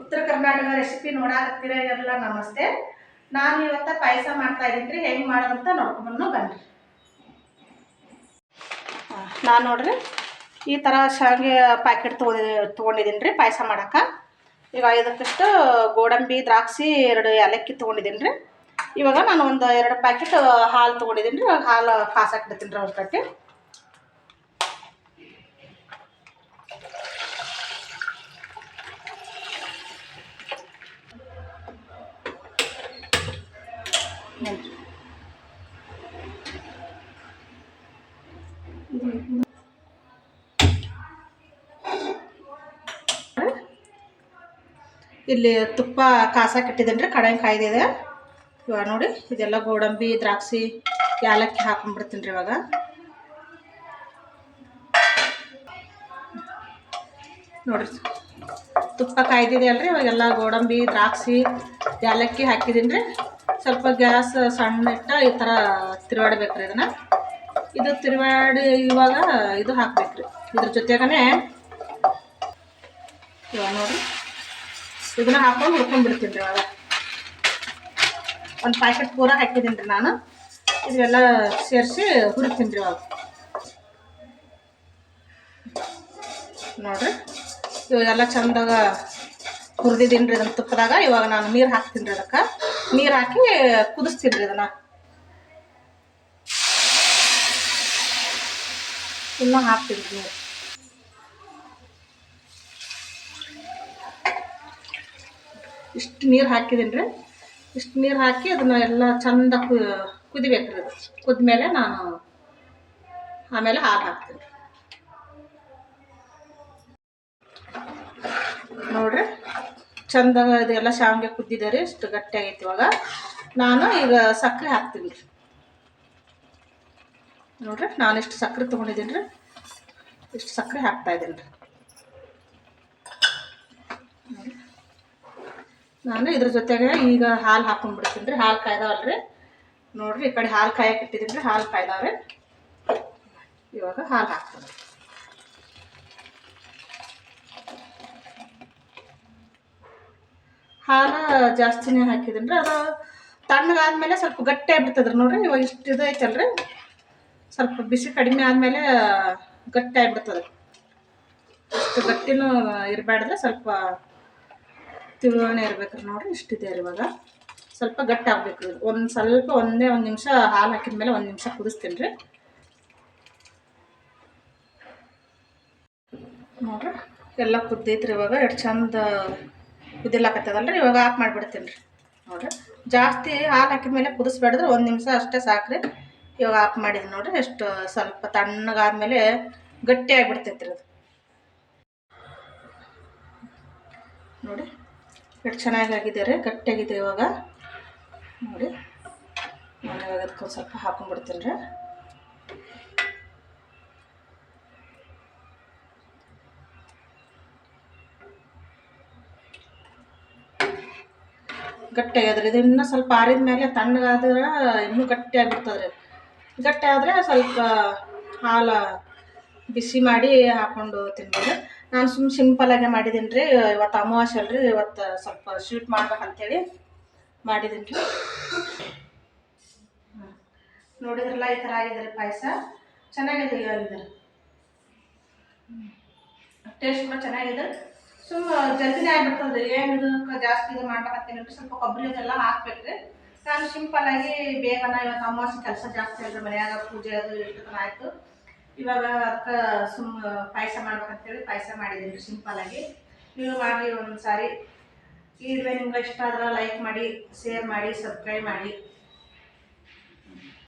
ಉತ್ತರ ಕರ್ನಾಟಕ ರೆಸಿಪಿ ನೋಡಾಕತ್ತೀರ ಎಲ್ಲ ನಮಸ್ತೆ. ನಾನು ಇವತ್ತ ಪಾಯಸ ಮಾಡ್ತಾ ಇದ್ದೀನಿ ರೀ, ಹೆಂಗೆ ಮಾಡೋದಂತ ನೋಡ್ಕೊಂಡು ಬನ್ನಿ. ನಾನು ನೋಡ್ರಿ, ಈ ಥರ ಶಾವಿಗೆ ಪ್ಯಾಕೆಟ್ ತೊಗೊಂಡಿ, ತೊಗೊಂಡಿದ್ದೀನಿ ರೀ ಪಾಯಸ ಮಾಡೋಕೆ. ಈಗ ಐದಕ್ಕಷ್ಟು ಗೋಡಂಬಿ, ದ್ರಾಕ್ಷಿ, ಎರಡು ಏಲಕ್ಕಿ ತೊಗೊಂಡಿದ್ದೀನಿ ರೀ. ಇವಾಗ ನಾನು ಒಂದು ಎರಡು ಪ್ಯಾಕೆಟ್ ಹಾಲು ತೊಗೊಂಡಿದ್ದೀನಿ ರೀ, ಹಾಲು ಕಾಸಾಕಿಡ್ತೀನಿ ರೀ ಅವ್ರ ಕಟ್ಟಿ ಇಲ್ಲಿ ತುಪ್ಪ ಕಾಸ ಇಟ್ಟಿದ್ದೇನೆ ರೀ ಕಡಾಯಿ ಕಾಯ್ದಿದೆ ಇವಾಗ ನೋಡಿ, ಇದೆಲ್ಲ ಗೋಡಂಬಿ, ದ್ರಾಕ್ಷಿ, ಯಾಲಕ್ಕಿ ಹಾಕೊಂಡ್ಬಿಡ್ತೀನಿ ರೀ ಇವಾಗ. ನೋಡ್ರಿ ತುಪ್ಪ ಕಾಯ್ದಿದೆ ಅಲ್ರಿ, ಇವಾಗೆಲ್ಲ ಗೋಡಂಬಿ, ದ್ರಾಕ್ಷಿ, ಯಾಲಕ್ಕಿ ಹಾಕಿದ್ದೀನಿ ರೀ. ಸ್ವಲ್ಪ ಗ್ಯಾಸ್ ಸಣ್ಣ ಇಟ್ಟ ಈ ಥರ ತಿರುವಾಡ್ಬೇಕು ರೀ ಇದನ್ನು. ಇದು ತಿರುವಾಡಿ ಇವಾಗ ಇದು ಹಾಕ್ಬೇಕು ರೀ ಇದ್ರ ಜೊತೆಗೇ ಇವಾಗ ನೋಡಿರಿ. ಇದನ್ನ ಹಾಕೊಂಡು ಹುಡ್ಕೊಂಡ್ಬಿಡ್ತೀನಿ ರೀ ಇವಾಗ. ಒಂದು ಪ್ಯಾಕೆಟ್ ಪೂರ ಹಾಕಿದ್ದೀನಿ ರೀ ನಾನು. ಇದೆಲ್ಲ ಸೇರಿಸಿ ಹುರಿತೀನಿ ರೀ ಇವಾಗ. ನೋಡ್ರಿ. ಇವಾಗೆಲ್ಲ ಚಂದಾಗ ಹುರಿದಿದ್ದೀನಿ ರೀ ಅದನ್ನು ತುಪ್ಪದಾಗ. ಇವಾಗ ನಾನು ನೀರು ಹಾಕ್ತೀನಿ ರೀ ಅದಕ್ಕೆ. ನೀರು ಹಾಕಿ ಕುದಿಸ್ತೀನಿ ರೀ ಅದನ್ನು ಇನ್ನೂ ಹಾಕ್ತೀನಿ ರೀ ನೀರು. ಇಷ್ಟು ನೀರು ಹಾಕಿದ್ದೀನಿ ರೀ ಇಷ್ಟು ನೀರು ಹಾಕಿ ಅದನ್ನು ಎಲ್ಲ ಚಂದ ಕುದಿಬೇಕು ರೀ ಅದು ಕುದ್ಮೇಲೆ ನಾನು ಆಮೇಲೆ ಹಾಲು ಹಾಕ್ತೀನಿ ನೋಡ್ರಿ. ಚಂದ ಇದೆಲ್ಲ ಶಾವಿಗೆ ಕುದ್ದಿದ್ದಾರೆ ರೀ ಇಷ್ಟು ಗಟ್ಟಿ ಆಗೈತಿ ಇವಾಗ. ನಾನು ಈಗ ಸಕ್ಕರೆ ಹಾಕ್ತೀನಿ. ರೀ ನೋಡ್ರಿ, ನಾನು ಇಷ್ಟು ಸಕ್ಕರೆ ತೊಗೊಂಡಿದ್ದೀನಿ ರೀ. ಇಷ್ಟು ಸಕ್ಕರೆ ಹಾಕ್ತಾ ಇದ್ದೀನಿ ರೀ. ನಾನು ಇದ್ರ ಜೊತೆಗೆ ಈಗ ಹಾಲು ಹಾಕೊಂಡ್ಬಿಡ್ತೀನಿ ರೀ. ಹಾಲು ಕಾಯ್ದಾವಲ್ರಿ. ನೋಡ್ರಿ, ಈ ಕಡೆ ಹಾಲು ಕಾಯಕ್ಕೆ ಇಟ್ಟಿದ್ದೀನಿ ರೀ. ಹಾಲು ಕಾಯ್ದಾವ್ರಿ ಇವಾಗ ಹಾಲು ಹಾಕ್ತೀನಿ. ಹಾಲು ಜಾಸ್ತಿನೇ ಹಾಕಿದ್ರೆ ಅದು ತಣ್ಣಗಾದ್ಮೇಲೆ ಸ್ವಲ್ಪ ಗಟ್ಟಿ ಆಗ್ಬಿಡ್ತದ್ರಿ ನೋಡ್ರಿ, ಇವಾಗ ಇಷ್ಟು ಇದು ಐತಲ್ರಿ. ಸ್ವಲ್ಪ ಬಿಸಿ ಕಡಿಮೆ ಆದಮೇಲೆ ಗಟ್ಟಿ ಆಗ್ಬಿಡ್ತದೆ. ಇಷ್ಟು ಗಟ್ಟಿನೂ ಇರಬಾರ್ದ್ರೆ ಸ್ವಲ್ಪ ತಿಳುವಣೆ ಇರ್ಬೇಕ್ರಿ ನೋಡ್ರಿ ಇಷ್ಟಿದೆ ಇವಾಗ. ಸ್ವಲ್ಪ ಗಟ್ಟಿ ಆಗ್ಬೇಕು ಒಂದು ಸ್ವಲ್ಪ ಒಂದೇ ಒಂದು ನಿಮಿಷ ಹಾಲು ಹಾಕಿದ ಮೇಲೆ ಒಂದು ನಿಮಿಷ ಕುದಿಸ್ತೀನಿ ರೀ. ನೋಡ್ರಿ, ಎಲ್ಲ ಕುದ್ದೈತ್ರಿ ಇವಾಗ. ಎಷ್ಟು ಚಂದ ಕುದಿಲಾಕತ್ತದಲ್ರಿ ಇವಾಗ ಆಫ್ ಮಾಡಿಬಿಡ್ತೀನಿ ರೀ ನೋಡ್ರಿ. ಜಾಸ್ತಿ ಹಾಲು ಹಾಕಿದ ಮೇಲೆ ಕುದಿಸ್ಬೇಡಿದ್ರೆ ಒಂದು ನಿಮಿಷ ಅಷ್ಟೇ ಸಾಕ್ರಿ. ಇವಾಗ ಆಫ್ ಮಾಡಿದ್ವಿ ನೋಡ್ರಿ. ಎಷ್ಟು ಸ್ವಲ್ಪ ತಣ್ಣಗಾದ್ಮೇಲೆ ಗಟ್ಟಿ ಆಗಿಬಿಡ್ತೈತ್ರಿ ಅದು. ನೋಡಿ. ಎಷ್ಟು ಚೆನ್ನಾಗಿ ಆಗಿದೆ ರೀ. ಗಟ್ಟಿಯಾಗಿದೆ ಇವಾಗ. ನೋಡಿ. ನಾನು ಇವಾಗ ಅದಕ್ಕೊಂದು ಸ್ವಲ್ಪ ಹಾಕೊಂಡ್ಬಿಡ್ತೀನಿ ರೀ. ಗಟ್ಟಿ ಆಗ್ಯದ್ರಿ ಇದು ಇನ್ನೂ ಸ್ವಲ್ಪ ಆರಿದ ಮೇಲೆ ತಣ್ಣಗಾದ್ರೆ ಇನ್ನೂ ಗಟ್ಟಿ ಆಗಿಬಿಡ್ತದೆ ರೀ ಗಟ್ಟಿ ಆದರೆ ಸ್ವಲ್ಪ ಹಾಲು ಬಿಸಿ ಮಾಡಿ ಹಾಕ್ಕೊಂಡು ತಿನ್ಬೋದು. ನಾನು ಸುಮ್ಮ ಸಿಂಪಲಾಗೆ ಮಾಡಿದ್ದೀನಿ ರೀ ಇವತ್ತು ಅಮಾವಾಸ್ಯೆ ಅಲ್ರಿ. ಇವತ್ತು ಸ್ವಲ್ಪ ಸ್ವೀಟ್ ಮಾಡ್ಬೇಕಂತೇಳಿ ಮಾಡಿದ್ದೀನಿ ರೀ ನೋಡಿದ್ರಲ್ಲ ಈ ಥರ ಆಗಿದೆ ರೀ ಪಾಯಸ? ಚೆನ್ನಾಗಿದೆ ಆಗಿದೆ ಟೇಸ್ಟ್ ಕೂಡ ಚೆನ್ನಾಗಿದೆ? ಸುಮ್ಮ ಜಲ್ದಿನೇ ಆಗ್ಬಿಡ್ತದೆ ಏನು ಇದಕ್ಕೆ ಜಾಸ್ತಿ ಇದು ಮಾಡ್ಬೇಕಂತೇಳಿ ಸ್ವಲ್ಪ ಕೊಬ್ಬರಿ ಅದೆಲ್ಲ ಹಾಕ್ಬೇಕು ರೀ ನಾನು ಸಿಂಪಲ್ ಆಗಿ ಬೇಗನ ಇವತ್ತು ಅಮಾವಾಸ್ಯೆ ಕೆಲಸ ಜಾಸ್ತಿ ಅಲ್ರಿ ಮನೆಯಾಗ ಪೂಜೆ ಅದು ಎಷ್ಟು ತನ ಆಯಿತು. ಇವಾಗ ಅದಕ್ಕೆ ಸುಮ್ಮ ಪಾಯಸ ಮಾಡ್ಬೇಕಂತೇಳಿ ಪಾಯಸ ಮಾಡಿದ್ದೀನಿ ರೀ ಸಿಂಪಲ್ ಆಗಿ. ನೀವು ಮಾಡಿ ಒಂದು ಸಾರಿ ಈ ವಿಡಿಯೋ ನಿಮ್ಗೆ ಇಷ್ಟ ಆದ್ರೆ ಲೈಕ್ ಮಾಡಿ ಶೇರ್ ಮಾಡಿ ಸಬ್ಸ್ಕ್ರೈಬ್ ಮಾಡಿ.